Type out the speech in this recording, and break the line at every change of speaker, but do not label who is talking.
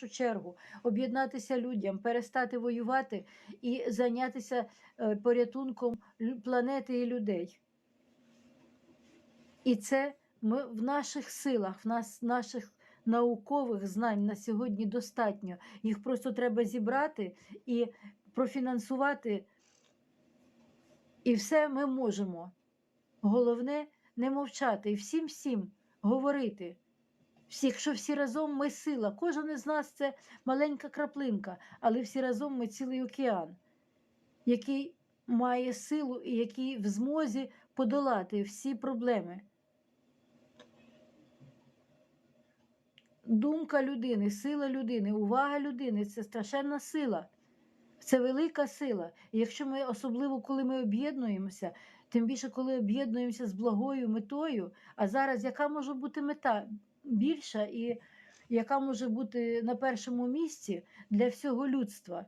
першу чергу об'єднатися людям, перестати воювати і зайнятися е, порятунком планети і людей. І це ми в наших силах, в нас наших наукових знань на сьогодні достатньо. Їх просто треба зібрати і профінансувати. І все ми можемо. Головне не мовчати і всім всім говорити. Всі, якщо всі разом ми сила, кожен із нас це маленька краплинка, але всі разом ми цілий океан, який має силу і який в змозі подолати всі проблеми. Думка людини, сила людини, увага людини це страшенна сила. Це велика сила. І якщо ми, особливо коли ми об'єднуємося, тим більше коли об'єднуємося з благою метою, а зараз яка може бути мета більша і яка може бути на першому місці для всього людства?